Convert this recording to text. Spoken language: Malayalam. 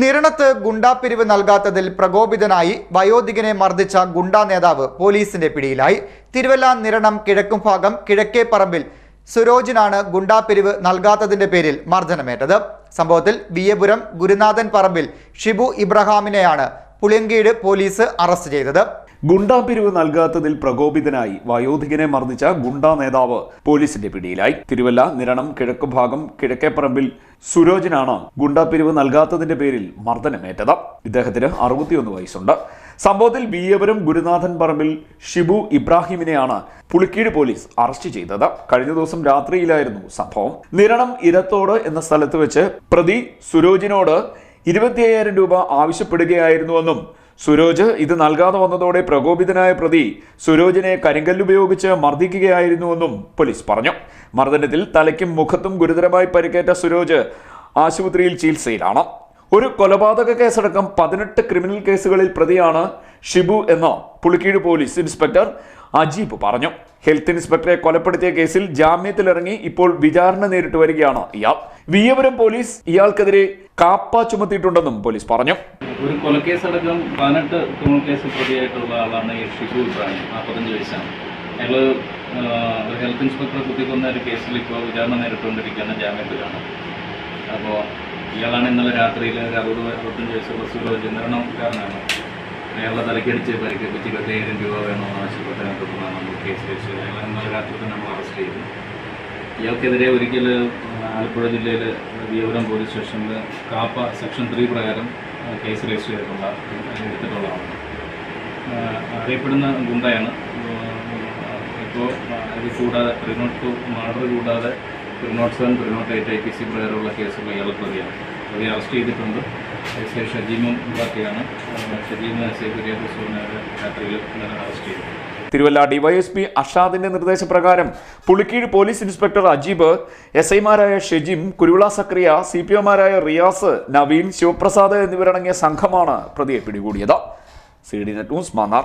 നിരണത്ത് ഗുണ്ടാപിരിവ് നൽകാത്തതിൽ പ്രകോപിതനായി വയോധികനെ മർദ്ദിച്ച ഗുണ്ടാ നേതാവ് പോലീസിന്റെ പിടിയിലായി. തിരുവല്ല നിരണം കിഴക്കും ഭാഗം കിഴക്കേ പറമ്പിൽ സുരോജിനാണ് ഗുണ്ടാപിരിവ് നൽകാത്തതിന്റെ പേരിൽ മർദ്ദനമേറ്റത്. സംഭവത്തിൽ വിയപുരം ഗുരുനാഥൻ പറമ്പിൽ ഷിബു ഇബ്രഹാമിനെയാണ് പുളിയങ്കീട് പോലീസ് അറസ്റ്റ് ചെയ്തത്. ഗുണ്ടാപിരിവ് നൽകാത്തതിൽ പ്രകോപിതനായി വയോധികനെ മർദ്ദിച്ച ഗുണ്ടാ നേതാവ് പോലീസിന്റെ പിടിയിലായി. തിരുവല്ല നിരണം കിഴക്ക് ഭാഗം കിഴക്കേപ്പറമ്പിൽ സുരോജനാണ് ഗുണ്ടാപിരിവ് നൽകാത്തതിന്റെ പേരിൽ മർദ്ദനമേറ്റത്. ഇദ്ദേഹത്തിന് അറുപത്തിയൊന്ന് വയസ്സുണ്ട്. സംഭവത്തിൽ ബിയപുരം ഗുരുനാഥൻ പറമ്പിൽ ഷിബു ഇബ്രാഹിമിനെയാണ് പുളിക്കീട് പോലീസ് അറസ്റ്റ് ചെയ്തത്. കഴിഞ്ഞ ദിവസം രാത്രിയിലായിരുന്നു സംഭവം. നിരണം ഇരത്തോട് എന്ന സ്ഥലത്ത് വെച്ച് പ്രതി സുരോജിനോട് ഇരുപത്തിയ്യായിരം രൂപ ആവശ്യപ്പെടുകയായിരുന്നുവെന്നും സുരോജ് ഇത് നൽകാതെ വന്നതോടെ പ്രകോപിതനായ പ്രതി സുരോജിനെ കരിങ്കല്ലുപയോഗിച്ച് മർദ്ദിക്കുകയായിരുന്നുവെന്നും പോലീസ് പറഞ്ഞു. മർദ്ദനത്തിൽ തലയ്ക്കും മുഖത്തും ഗുരുതരമായി പരിക്കേറ്റ സുരോജ് ആശുപത്രിയിൽ ചികിത്സയിലാണ്. ഒരു കൊലപാതക കേസടക്കം പതിനെട്ട് ക്രിമിനൽ കേസുകളിൽ പ്രതിയാണ് ഷിബു എന്ന് പുളിക്കീട് പോലീസ് ഇൻസ്പെക്ടർ അജീബ് പറഞ്ഞു. ഹെൽത്ത് ഇൻസ്പെക്ടറെ കൊലപ്പെടുത്തിയ കേസിൽ ജാമ്യത്തിലിറങ്ങി ഇപ്പോൾ വിചാരണ നേരിട്ട് വരികയാണ് ഇയാൾ. വിയപുരം പോലീസ് ഇയാൾക്കെതിരെ കാപ്പ ചുമത്തിയിട്ടുണ്ടെന്നും പോലീസ് പറഞ്ഞു. ഒരു കൊലക്കേസടക്കം പതിനെട്ട് ക്രിമിനൽ കേസ് പ്രതിയായിട്ടുള്ള ആളാണ് ഈ ഷിബു ഇബ്രാഹിം നാൽപ്പത്തഞ്ച് വയസ്സാണ്. അയാൾ ഹെൽത്ത് ഇൻസ്പെക്ടറെ കുത്തിക്കൊന്ന ഒരു കേസിൽ ഇപ്പോൾ വിചാരണ നേരിട്ടുകൊണ്ടിരിക്കുകയാണ് ജാമ്യത്തിലാണ്. അപ്പോൾ ഇയാളാണ് ഇന്നലെ രാത്രിയിൽ ഒരു അറുപത് അറുപത്തഞ്ച് വയസ്സുള്ള സുരോജ് നിർണക്കാരനാണ് അയാളുടെ തലക്കടിച്ച് പരിക്കേൽപ്പിച്ച് ഇരുപത്തയ്യായിരം രൂപ വേണമെന്ന് ആവശ്യപ്പെട്ടതിനെ തുടർന്നാണ് നമ്മൾ കേസ് രജിസ്റ്റർ അയാളെ ഇന്നലെ രാത്രി തന്നെ നമ്മൾ അറസ്റ്റ് ചെയ്തു. ഇയാൾക്കെതിരെ ഒരിക്കൽ ആലപ്പുഴ ജില്ലയിൽ വിയപുരം പോലീസ് സ്റ്റേഷനിൽ കാപ്പ സെക്ഷൻ ത്രീ പ്രകാരം കേസ് രജിസ്റ്റർ ചെയ്തിട്ടുള്ള എടുത്തിട്ടുള്ളതാണ്. അറിയപ്പെടുന്ന ഗുണ്ടയാണ്. ഇപ്പോൾ ഇത് കൂടാതെ ത്രീ നോട്ട് ടു മർഡർ കൂടാതെ three note seven three note eight I P C പ്രകാരമുള്ള കേസുകൾ ഇയാൾ പ്രതിയാണ് പ്രതിയെ അറസ്റ്റ് ചെയ്തിട്ടുണ്ട്. എസ് ഐ ഷജീമും ഇതാക്കിയാണ്. ഷജീമിനെ എസ് ഐ കുര്യാദൂസുവിനെ രാത്രിയിൽ അറസ്റ്റ് ചെയ്തു തിരുവല്ല ഡിവൈഎസ്പി അഷാദിന്റെ നിർദ്ദേശപ്രകാരം Pulikeezh police inspector Ajeeb S ഐമാരായ ഷെജിം കുരുവിള സക്രിയ സി പി ഒമാരായ റിയാസ് നവീൻ ശിവപ്രസാദ് എന്നിവരടങ്ങിയ സംഘമാണ് പ്രതിയെ പിടികൂടിയത്. C D net news Mannar.